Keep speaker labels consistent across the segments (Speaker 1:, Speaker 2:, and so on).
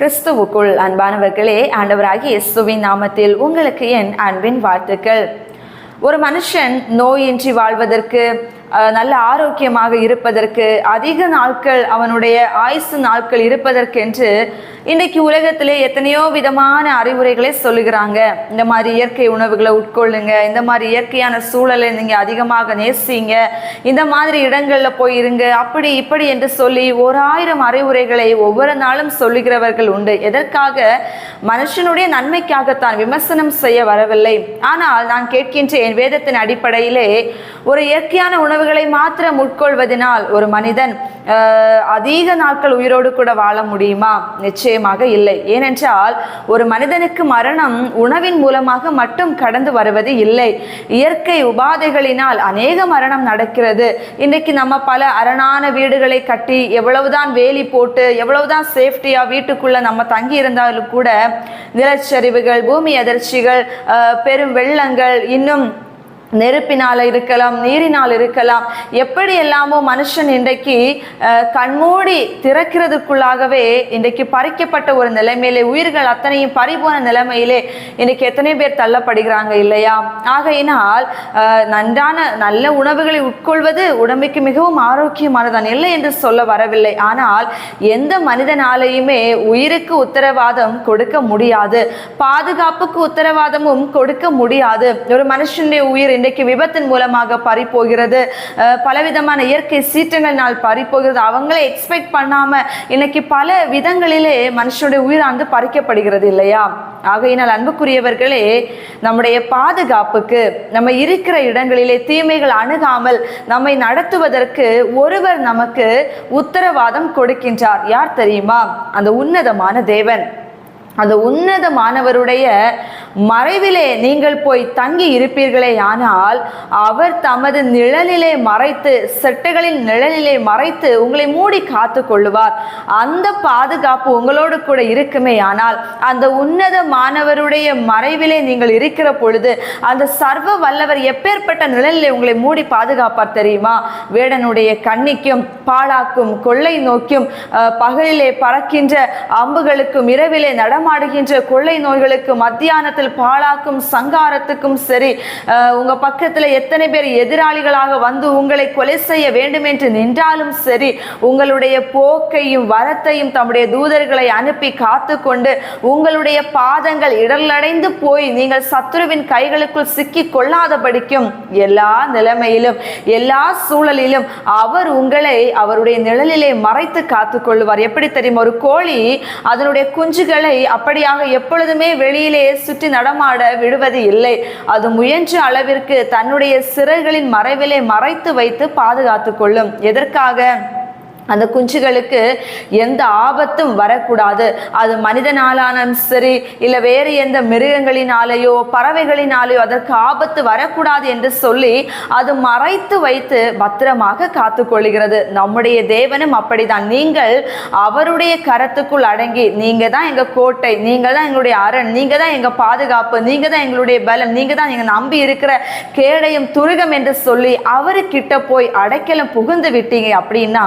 Speaker 1: கிறிஸ்துவுக்குள் அன்பானவர்களே ஆண்டவராகி இயேசுவின் நாமத்தில் உங்களுக்கு என் அன்பின் வாழ்த்துக்கள். ஒரு மனுஷன் நோயின்றி வாழ்வதற்கு நல்ல ஆரோக்கியமாக இருப்பதற்கு அதிக நாட்கள் அவனுடைய ஆயுசு நாட்கள் இருப்பதற்கென்று இன்றைக்கு உலகத்திலே எத்தனையோ விதமான அறிவுரைகளை சொல்லுகிறாங்க. இந்த மாதிரி இயற்கை உணவுகளை உட்கொள்ளுங்க இந்த மாதிரி இயற்கையான சூழலை நீங்க அதிகமாக நேசிங்க இந்த மாதிரி இடங்கள்ல போய் இருங்க அப்படி இப்படி என்று சொல்லி ஒரு ஆயிரம் அறிவுரைகளை ஒவ்வொரு நாளும் சொல்லுகிறவர்கள் உண்டு. எதற்காக? மனுஷனுடைய நன்மைக்காகத்தான் விமர்சனம் செய்ய வரவில்லை. ஆனால் நான் கேட்கின்றேன் வேதத்தின் அடிப்படையிலே ஒரு இயற்கையான உணவுகளை மாத்திரம் உட்கொள்வதனால் ஒரு மனிதன் அதிக நாட்கள் உயிரோடு கூட வாழ முடியுமா? நிச்சயமாக இல்லை. ஏனென்றால் ஒரு மனிதனுக்கு மரணம் உணவின் மூலமாக மட்டும் கடந்து வருவது இல்லை. இயற்கை உபாதைகளினால் அநேக மரணம் நடக்கிறது. இன்றைக்கு நம்ம பல அரணான வீடுகளை கட்டி எவ்வளவுதான் வேலி போட்டு எவ்வளவுதான் சேஃப்டியா வீட்டுக்குள்ளே நம்ம தங்கி இருந்தாலும் கூட நிலச்சரிவுகள் பூமி அதிர்ச்சிகள் பெரும் வெள்ளங்கள் இன்னும் நெருப்பினால் இருக்கலாம் நீரினால் இருக்கலாம். எப்படி எல்லாமோ மனுஷன் இன்றைக்கு கண்மூடி திறக்கிறதுக்குள்ளாகவே இன்றைக்கு பறிக்கப்பட்ட ஒரு நிலைமையிலே உயிர்கள் அத்தனையும் பறிபோன நிலைமையிலே இன்றைக்கு எத்தனை பேர் தள்ளப்படுகிறாங்க இல்லையா? ஆகையினால் நன்றான நல்ல உணவுகளை உட்கொள்வது உடம்புக்கு மிகவும் ஆரோக்கியமானதான். இல்லை என்று சொல்ல வரவில்லை. ஆனால் எந்த மனிதனாலேயுமே உயிருக்கு உத்தரவாதம் கொடுக்க முடியாது. பாதுகாப்புக்கு உத்தரவாதமும் கொடுக்க முடியாது. ஒரு மனுஷனுடைய உயிர் இன்றைக்கு விபத்தின் மூலமாக பறி போகிறது பலவிதமான இயற்கை சீற்றங்களினால் பறி போகிறது அவங்களே எக்ஸ்பெக்ட் பண்ணாமல் இன்னைக்கு பல விதங்களிலே மனுஷனுடைய உயிரானது பறிக்கப்படுகிறது இல்லையா? ஆகையினால் அன்புக்குரியவர்களே நம்முடைய பாதுகாப்புக்கு நம்ம இருக்கிற இடங்களிலே தீமைகள் அணுகாமல் நம்மை நடத்துவதற்கு ஒருவர் நமக்கு உத்தரவாதம் கொடுக்கின்றார். யார் தெரியுமா? அந்த உன்னதமான தேவன். அந்த உன்னதமானவருடைய மறைவிலே நீங்கள் போய் தங்கி இருப்பீர்களே ஆனால் அவர் தமது நிழலிலே மறைத்து செட்டைகளின் நிழலிலே மறைத்து உங்களை மூடி காத்து கொள்ளுவார். அந்த பாதுகாப்பு உங்களோடு கூட இருக்குமே ஆனால் அந்த உன்னதமானவருடைய மறைவிலே நீங்கள் இருக்கிற பொழுது அந்த சர்வ வல்லவர் எப்பேற்பட்ட நிழலிலே உங்களை மூடி பாதுகாப்பார் தெரியுமா? வேடனுடைய கண்ணிக்கும் பாழாக்கும் கொள்ளை நோக்கும் பகலிலே பறக்கின்ற அம்புகளுக்கும் இரவிலே நடமாடுகின்ற கொள்ளை நோய்களுக்கு மத்தியானத்தில் பாழாக்கும் சங்காரத்துக்கும் சரி உங்க பக்கத்துல எத்தனை பேர் எதிராளிகளாக வந்து உங்களை கொலை செய்ய வேண்டும் என்று நின்றாலும் சரி உங்களுடைய போக்கையும் வரத்தையும் தம்முடைய தூதர்களை அனுப்பி காத்து கொண்டு உங்களுடைய பாதங்கள் இடலடைந்து போய் நீங்கள் சத்துருவின் கைகளுக்குள் சிக்கி கொள்ளாதபடிக்கும் எல்லா நிலைமையிலும் எல்லா சூழலிலும் அவர் உங்களை அவருடைய நிழலிலே மறைத்து காத்து கொள்ளுவார் எப்படி தெரியும்? ஒரு கோழி அதனுடைய குஞ்சுகளை அப்படியாக எப்பொழுதுமே வெளியிலே சுற்றி நடமாட விடுவது இல்லை. அது முயன்ற அளவிற்கு தன்னுடைய சிறகுகளின் மறைவிலே மறைத்து வைத்து பாதுகாத்து கொள்ளும். எதற்காக? அந்த குஞ்சுகளுக்கு எந்த ஆபத்தும் வரக்கூடாது. அது மனிதனாலானும் சரி இல்லை வேறு எந்த மிருகங்களினாலேயோ பறவைகளினாலேயோ அதற்கு ஆபத்து வரக்கூடாது என்று சொல்லி அது மறைத்து வைத்து பத்திரமாக காத்து கொள்கிறது நம்முடைய தேவனும் அப்படிதான் நீங்கள் அவருடைய கரத்துக்குள் அடங்கி நீங்க தான் எங்க கோட்டை நீங்க தான் எங்களுடைய அரண் நீங்க தான் எங்க பாதுகாப்பு நீங்க தான் எங்களுடைய பலம் நீங்க தான் எங்க நம்பி இருக்கிற கேடையும் துருகம் என்று சொல்லி அவருக்கிட்ட போய் அடைக்கலம் புகுந்து விட்டீங்க அப்படின்னா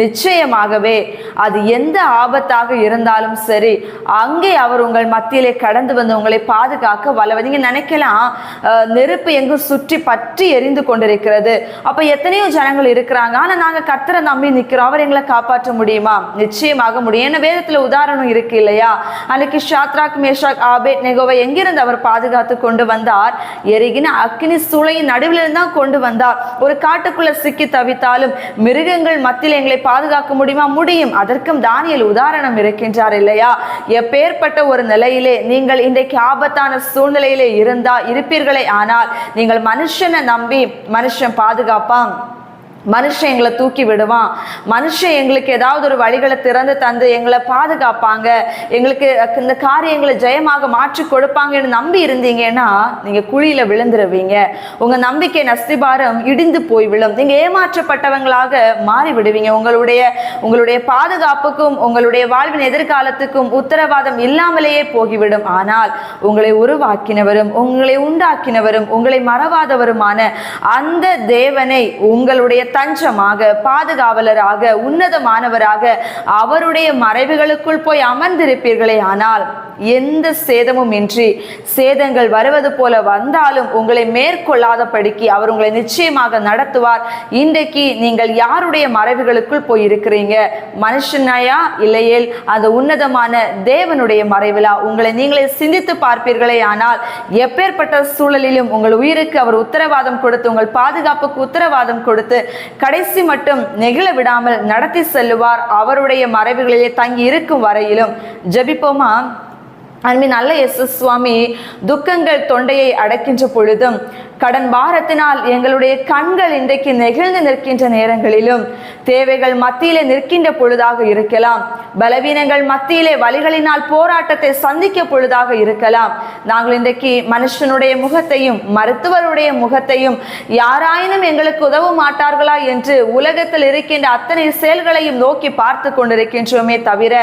Speaker 1: நிச்சயமாகவே அது எந்த ஆபத்தாக இருந்தாலும் சரி அங்கே அவர் உங்கள் மத்தியிலே கடந்து வந்து உங்களை பாதுகாக்க வல்லவர். நீங்க நினைக்கலாம் நெருப்பு எங்கும் சுற்றி பற்றி எரிந்து கொண்டிருக்கிறது. அப்ப எத்தனையோ ஜனங்கள் இருக்கிறாங்க. ஆனா நாங்க கத்தரை நம்பி நிக்கிறோம். அவர் எங்களை காப்பாற்ற முடியுமா? நிச்சயமாக முடியும். ஏன்னா வேதத்துல உதாரணம் இருக்கு இல்லையா? அன்னைக்கு ஷாத்ராக் மேஷாக் ஆபேட் நெகோவை எங்கிருந்து அவர் பாதுகாத்து கொண்டு வந்தார்? எரிகின அக்னி சூளையின் நடுவில் தான் கொண்டு வந்தார். ஒரு காட்டுக்குள்ள சிக்கி தவித்தாலும் மிருகங்கள் மத்தியில் எங்களை பாதுகாக்க முடியுமா? முடியும். அதற்கும் தானியல் உதாரணம் இருக்கின்றார் இல்லையா? எப்பேற்பட்ட ஒரு நிலையிலே நீங்கள் இன்றைக்கு ஆபத்தான சூழ்நிலையிலே இருந்தா இருப்பீர்களே. ஆனால் நீங்கள் மனுஷனை நம்பி மனுஷன் பாதுகாப்பான். மனுஷன் எங்களை தூக்கி விடுவான். மனுஷன் எங்களுக்கு ஏதாவது ஒரு வழிகளை திறந்து தந்து எங்களை பாதுகாப்பாங்க. எங்களுக்கு இந்த காரியங்களை ஜெயமாக மாற்றி கொடுப்பாங்கன்னு நம்பி இருந்தீங்கன்னா நீங்க குழியில விழுந்துருவீங்க. உங்க நம்பிக்கை நஸ்திபாரம் இடிந்து போய் விழும். நீங்க ஏமாற்றப்பட்டவங்களாக மாறி விடுவீங்க உங்களுடைய உங்களுடைய பாதுகாப்புக்கும் உங்களுடைய வாழ்வின் எதிர்காலத்துக்கும் உத்தரவாதம் இல்லாமலேயே போகிவிடும். ஆனால் உங்களை உருவாக்கினவரும் உங்களை உண்டாக்கினவரும் உங்களை மறவாதவருமான அந்த தேவனை உங்களுடைய தஞ்சமாக பாதுகாவலராக உன்னதமானவராக அவருடைய மறைவுகளுக்குள் போய் அமர்ந்திருப்பீர்களே ஆனால் எந்த சேதமும் இன்றி சேதங்கள் வருவது போல வந்தாலும் உங்களை மேற்கொள்ளாதபடிக்கு அவர் உங்களை நிச்சயமாக நடத்துவார். இன்றைக்கு நீங்கள் யாருடைய மறைவுகளுக்குள் போயிருக்கிறீங்க? மனுஷனாயா? இல்லையேல் அந்த உன்னதமான தேவனுடைய மறைவிலா? உங்களை நீங்களே சிந்தித்து பார்ப்பீர்களே ஆனால் எப்பேற்பட்ட சூழலிலும் உங்கள் உயிருக்கு அவர் உத்தரவாதம் கொடுத்து உங்கள் பாதுகாப்புக்கு உத்தரவாதம் கொடுத்து கடைசி மட்டும் நெகிழ விடாமல் நடத்தி செல்லுவார். அவருடைய மறைவுகளிலே தங்கி இருக்கும் வரையிலும். ஜபிப்போமா? அன்பின் நல்ல எஸ் சுவாமி துக்கங்கள் தொண்டையை அடைக்கின்ற பொழுதும் கடன் பாரத்தினால் எங்களுடைய கண்கள் இன்றைக்கு நெகிழ்ந்து நிற்கின்ற நேரங்களிலும் தேவைகள் மத்தியிலே நிற்கின்ற பொழுதாக இருக்கலாம். பலவீனங்கள் மத்தியிலே வழிகளினால் போராட்டத்தை சந்திக்க பொழுதாக இருக்கலாம். நாங்கள் இன்றைக்கு மனுஷனுடைய முகத்தையும் மருத்துவருடைய முகத்தையும் யாராயினும் எங்களுக்கு உதவ மாட்டார்களா என்று உலகத்தில் இருக்கின்ற அத்தனை செயல்களையும் நோக்கி பார்த்து கொண்டிருக்கின்றோமே தவிர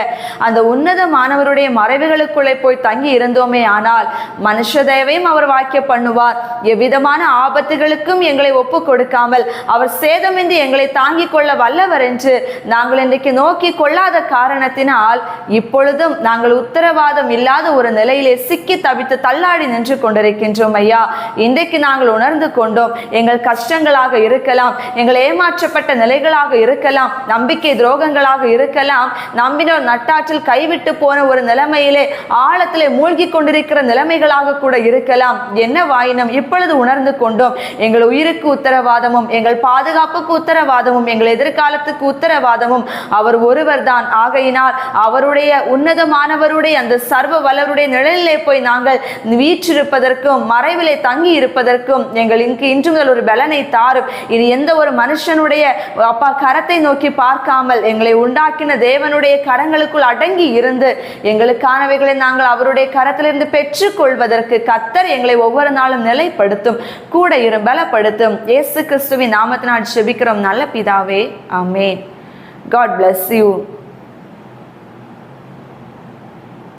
Speaker 1: அந்த உன்னதமானவருடைய மறைவுகளுக்குள்ளே போய் தங்கி இருந்தோமே ஆனால் மனுஷ தேவையும் அவர் வாக்கிய பண்ணுவார். எவ்வித விதமான ஆபத்துகளுக்கும் எங்களை ஒப்பு கொடுக்காமல் அவர் சேதமின்றி எங்களை தாங்கிக் கொள்ள வல்லவர் என்று நாங்கள் இன்றைக்கு நோக்கி கொள்ளாத காரணத்தினால் இப்பொழுதும் நாங்கள் உத்தரவாதம் இல்லாத ஒரு நிலையிலே சிக்கி தவித்து தள்ளாடி நின்று கொண்டிருக்கின்றோம் ஐயா. இன்றைக்கு நாங்கள் உணர்ந்து கொண்டோம் எங்கள் கஷ்டங்களாக இருக்கலாம் எங்கள் ஏமாற்றப்பட்ட நிலைகளாக இருக்கலாம் நம்பிக்கை துரோகங்களாக இருக்கலாம் நம்பினோர் நட்டாற்றில் கைவிட்டு போன ஒரு நிலைமையிலே ஆழத்திலே மூழ்கி கொண்டிருக்கிற நிலைமைகளாக கூட இருக்கலாம். என்ன வாயினம்? இப்பொழுது உணர்ந்து கொண்டோம் எங்கள் உயிருக்கு உத்தரவாதமும் எங்கள் பாதுகாப்புக்கு உத்தரவாதமும் எங்கள் எதிர்காலத்துக்கு உத்தரவாதமும். அவர் ஒருவர் தான் ஆகையினால் அவருடைய உன்னதமானவருடைய அந்த சர்வ வல்லருடைய நிழலிலே போய் நாங்கள் வீற்றிருப்பதற்கும் மறைவிலே தங்கி இருப்பதற்கும் எங்கள் இங்கு இன்று முதல் ஒரு பலனை தாரும். இது எந்த ஒரு மனுஷனுடைய அப்பா கரத்தை நோக்கி பார்க்காமல் எங்களை உண்டாக்கின தேவனுடைய கரங்களுக்குள் அடங்கி இருந்து எங்களுக்கானவைகளை நாங்கள் அவருடைய கரத்திலிருந்து பெற்றுக்கொள்வதற்கு கத்தர் எங்களை ஒவ்வொரு நாளும் நிலைப்படுத்தும். கூட இரு பலப்படுத்தும். இயேசு கிறிஸ்துவின் நாமத்தினால் செபிக்கிறோம் நல்ல பிதாவே. அமே காட் பிளஸ் யூ